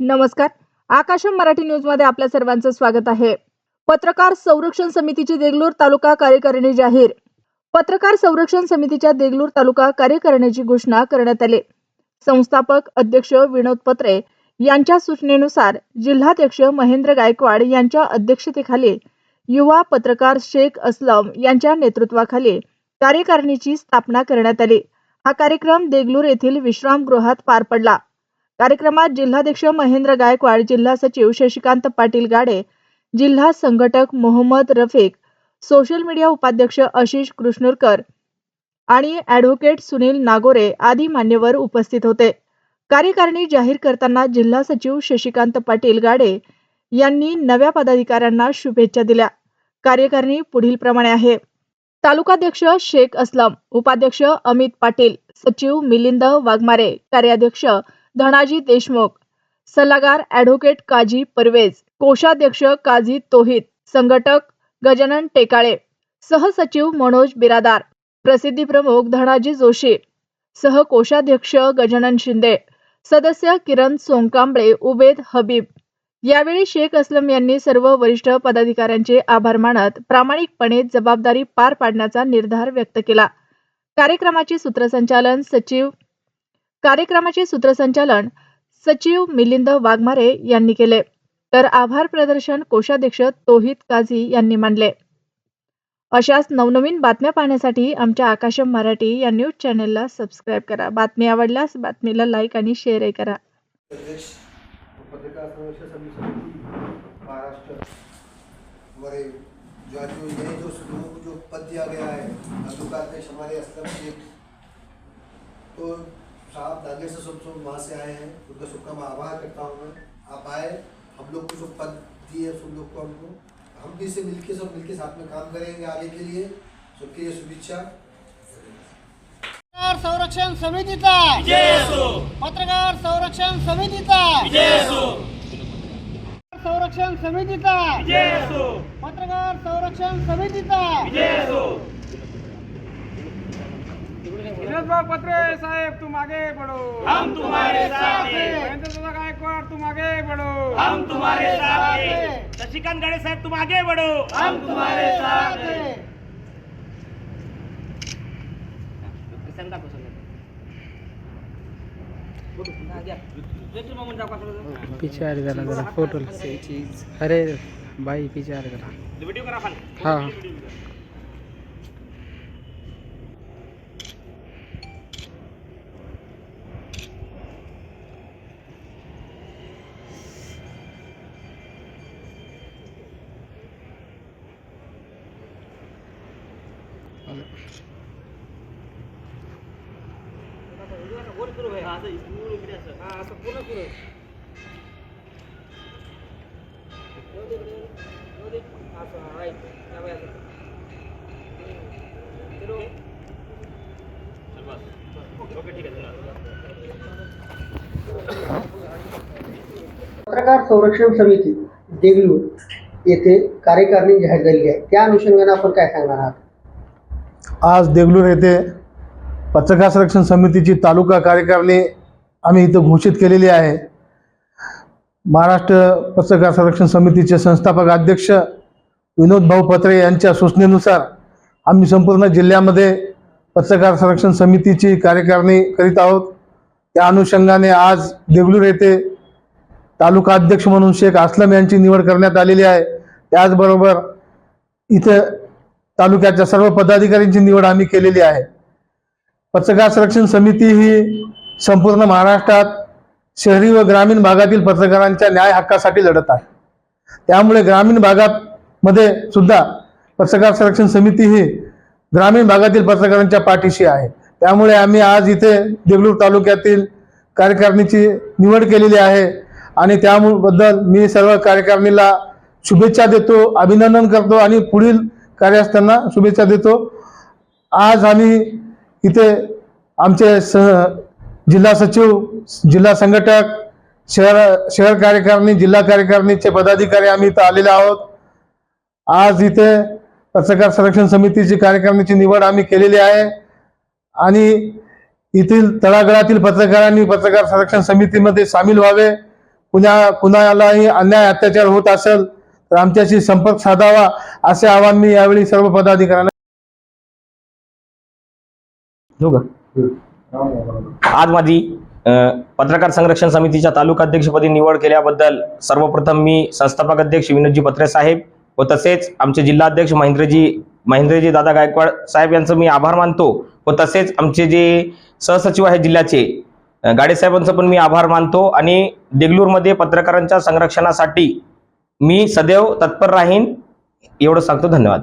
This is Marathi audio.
नमस्कार. आकाशम मराठी न्यूजमध्ये आपल्या सर्वांचं स्वागत आहे. पत्रकार संरक्षण समितीची देगलूर तालुका कार्यकारिणी जाहीर. पत्रकार संरक्षण समितीच्या देगलूर तालुका कार्यकारिणीची घोषणा करण्यात आली. संस्थापक अध्यक्ष विनोद पत्रे यांच्या सूचनेनुसार जिल्हाध्यक्ष महेंद्र गायकवाड यांच्या अध्यक्षतेखाली युवा पत्रकार शेख असलम यांच्या नेतृत्वाखाली कार्यकारिणीची स्थापना करण्यात आली. हा कार्यक्रम देगलूर येथील विश्रामगृहात पार पडला. कार्यक्रमात जिल्हाध्यक्ष महेंद्र गायकवाड जिल्हा सचिव शशिकांत पाटील गाडे जिल्हा संघटक मोहम्मद रफिक सोशल मीडिया उपाध्यक्ष आशिष कृष्णूरकर आणि ॲडव्होकेट सुनील नागोरे आदी मान्यवर उपस्थित होते. कार्यकारिणी जाहीर करताना जिल्हा सचिव शशिकांत पाटील गाडे यांनी नव्या पदाधिकाऱ्यांना शुभेच्छा दिल्या. कार्यकारिणी पुढील प्रमाणे आहे. तालुकाध्यक्ष शेख असलम उपाध्यक्ष अमित पाटील सचिव मिलिंद वाघमारे कार्याध्यक्ष धनाजी देशमुख सल्लागार ॲडव्होकेट काजी परवेज कोषाध्यक्ष काझी तोहित संघटक गजानन टेकाळे सहसचिव मनोज बिरादार प्रसिद्धी प्रमुख धनाजी जोशी सहकोषाध्यक्ष गजानन शिंदे सदस्य किरण सोनकांबळे उबेद हबीब. यावेळी शेख असलम यांनी सर्व वरिष्ठ पदाधिकाऱ्यांचे आभार मानत प्रामाणिकपणे जबाबदारी पार पाडण्याचा निर्धार व्यक्त केला. कार्यक्रमाचे सूत्रसंचालन सचिव कार्यक्रमाचे सूत्रसंचालन सचिव मिलिंद वाघमारे यांनी केले. तर आभार प्रदर्शन कोषाध्यक्ष तोहित काझी यांनी मानले. अशाच नवनवीन बातम्या पाहण्यासाठी आमच्या आकाशम मराठी या न्यूज चॅनेलला सबस्क्राईब करा. बातमी आवडल्यास बातमीला लाईक आणि शेअरही करा. महाराष्ट्र हमारे जो ये जो जो पद दिया गया है हमारे तो साहब दागे से सब सब वहाँ से आए हैं। उनका सबका मैं आभार करता हूँ। मैं आप आए हम लोग को जो पद दिए सब लोग को हमको। हम भी इससे मिलके सब मिलके साथ में काम करेंगे आगे के लिए। सबके लिए शुभेच्छा। पत्रकार संरक्षण समितीचा पत्रकार संरक्षण समितीचा संरक्षण समितीचा पत्रकार संरक्षण समितीचा विनोद भाऊ पत्रे साहेब तुम आगे बढ़ो हम तुम्हारे साथ हैं. महेंद्र दादा गायकवाड़ तुम आगे बढ़ो हम तुम्हारे साथ हैं. शशिकांत गाड़े साहब तुम आगे बढ़ो हम तुम्हारे साथ हैं. जरा जरा फोटो अरे वीडियो करा खाली. हाँ. पत्रकार संरक्षण समिती देगलूर येथे कार्यकारिणी जाहीर झालेली आहे. त्या अनुषंगाने आपण काय सांगणार आहात? आज देगलूर येथे पत्रकार संरक्षण समितीची तालुका कार्यकारिणी आम्ही इथं घोषित केलेली आहे. महाराष्ट्र पत्रकार संरक्षण समितीचे संस्थापक अध्यक्ष विनोद भाऊ पत्रे यांच्या सूचनेनुसार आम्ही संपूर्ण जिल्ह्यामध्ये पत्रकार संरक्षण समितीची कार्यकारिणी करीत आहोत. त्या अनुषंगाने आज देगलूर येथे तालुका अध्यक्ष म्हणून शेख असलम यांची निवड करण्यात आलेली आहे. त्याचबरोबर इथं तालुक्याच्या सर्व पदाधिकाऱ्यांची निवड आम्ही केलेली आहे. पत्रकार संरक्षण समिती ही संपूर्ण महाराष्ट्रात शहरी व ग्रामीण भागातील पत्रकारांच्या न्याय हक्कासाठी लढत आहे. त्यामुळे ग्रामीण भागात मध्ये सुद्धा पत्रकार संरक्षण समिती ही ग्रामीण भागातील पत्रकारांच्या पाठीशी आहे. त्यामुळे आम्ही आज इथे देगलूर तालुक्यातील कार्यकारिणीची निवड केलेली आहे आणि त्याबद्दल मी सर्व कार्यकारिणीला शुभेच्छा देतो अभिनंदन करतो आणि पुढील कार्यास शुभेच्छा देतो. आज आम्ही इथे आमचे सह जिल्हा सचिव जिल्हा संघटक शहर शहर कार्यकारिणी जिल्हा कार्यकारिणीचे पदाधिकारी आम्ही इथं आलेले आहोत. आज इथे पत्रकार संरक्षण समितीची कार्यकारिणीची निवड आम्ही केलेली आहे. आणि येथील तळागळातील पत्रकारांनी पत्रकार संरक्षण समितीमध्ये सामील व्हावे. कुणा कुणालाही अन्याय अत्याचार होत असेल तर आमच्याशी संपर्क साधावा असे आवाहन मी यावेळी सर्व पदाधिकाऱ्यांना हो आज माझी पत्रकार संरक्षण समितीच्या तालुका अध्यक्षपदी निवड केल्याबद्दल सर्वप्रथम मी संस्थापक अध्यक्ष विनोदजी पत्रे साहेब व तसेच आमचे जिल्हाध्यक्ष महेंद्रजी महेंद्रजी दादा गायकवाड साहेब यांचं मी आभार मानतो व तसेच आमचे जे सहसचिव आहेत जिल्ह्याचे अ, गाडे साहेबांचं पण मी आभार मानतो आणि देगलूरमध्ये पत्रकारांच्या संरक्षणासाठी मी सदैव तत्पर राहीन. एवढं सांगतो धन्यवाद.